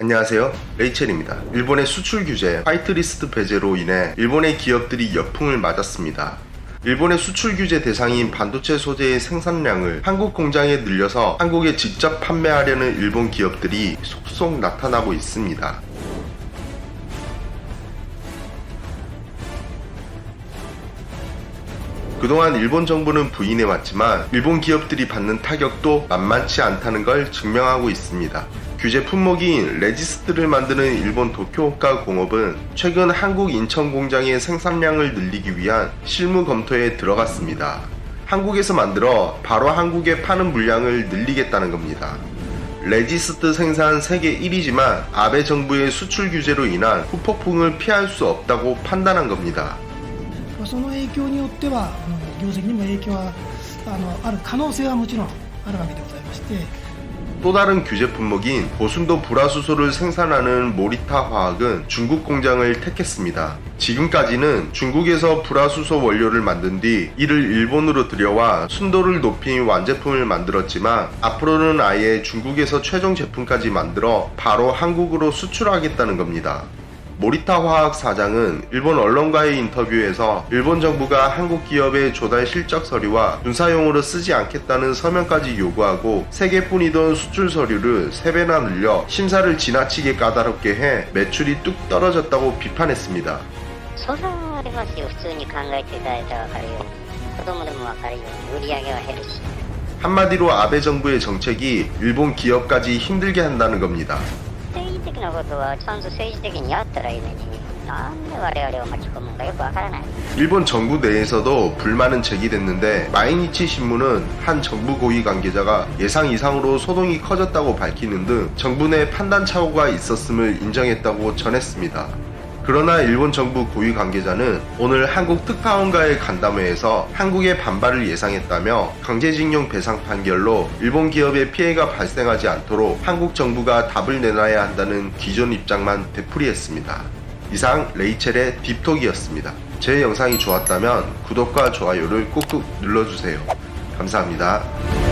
안녕하세요. 레이첼입니다. 일본의 수출 규제, 화이트리스트 배제로 인해 일본의 기업들이 역풍을 맞았습니다. 일본의 수출 규제 대상인 반도체 소재의 생산량을 한국 공장에 늘려서 한국에 직접 판매하려는 일본 기업들이 속속 나타나고 있습니다. 그동안 일본 정부는 부인해왔지만 일본 기업들이 받는 타격도 만만치 않다는 걸 증명하고 있습니다. 규제 품목인 레지스트를 만드는 일본 도쿄호카 공업은 최근 한국 인천 공장의 생산량을 늘리기 위한 실무 검토에 들어갔습니다. 한국에서 만들어 바로 한국에 파는 물량을 늘리겠다는 겁니다. 레지스트 생산 세계 1위지만 아베 정부의 수출 규제로 인한 후폭풍을 피할 수 없다고 판단한 겁니다. その影響によってはあの業績にも影響はあのある可能性はもちろんあるわけでございまして 또 다른 규제 품목인 고순도 불화수소를 생산하는 모리타 화학은 중국 공장을 택했습니다. 지금까지는 중국에서 불화수소 원료를 만든 뒤 이를 일본으로 들여와 순도를 높인 완제품을 만들었지만 앞으로는 아예 중국에서 최종 제품까지 만들어 바로 한국으로 수출하겠다는 겁니다. 모리타 화학 사장은 일본 언론과의 인터뷰에서 일본 정부가 한국 기업의 조달 실적 서류와 군사용으로 쓰지 않겠다는 서명까지 요구하고 3개뿐이던 수출 서류를 3배나 늘려 심사를 지나치게 까다롭게 해 매출이 뚝 떨어졌다고 비판했습니다. それはありますよ普通に考えていただいたら分かるように子供でも分かるように売り上げは減るし 한마디로 아베 정부의 정책이 일본 기업까지 힘들게 한다는 겁니다. 政治的なことはちゃんと政治的にやったらいいのになんで我々を巻き込むのかよく分からない 일본 정부 내에서도 불만은 제기됐는데 마이니치 신문은 한 정부 고위 관계자가 예상 이상으로 소동이 커졌다고 밝히는 등 정부 내 판단 착오가 있었음을 인정했다고 전했습니다. 그러나 일본 정부 고위 관계자는 오늘 한국 특파원과의 간담회에서 한국의 반발을 예상했다며 강제징용 배상 판결로 일본 기업의 피해가 발생하지 않도록 한국 정부가 답을 내놔야 한다는 기존 입장만 되풀이했습니다. 이상 레이첼의 딥톡이었습니다. 제 영상이 좋았다면 구독과 좋아요를 꾹꾹 눌러주세요. 감사합니다.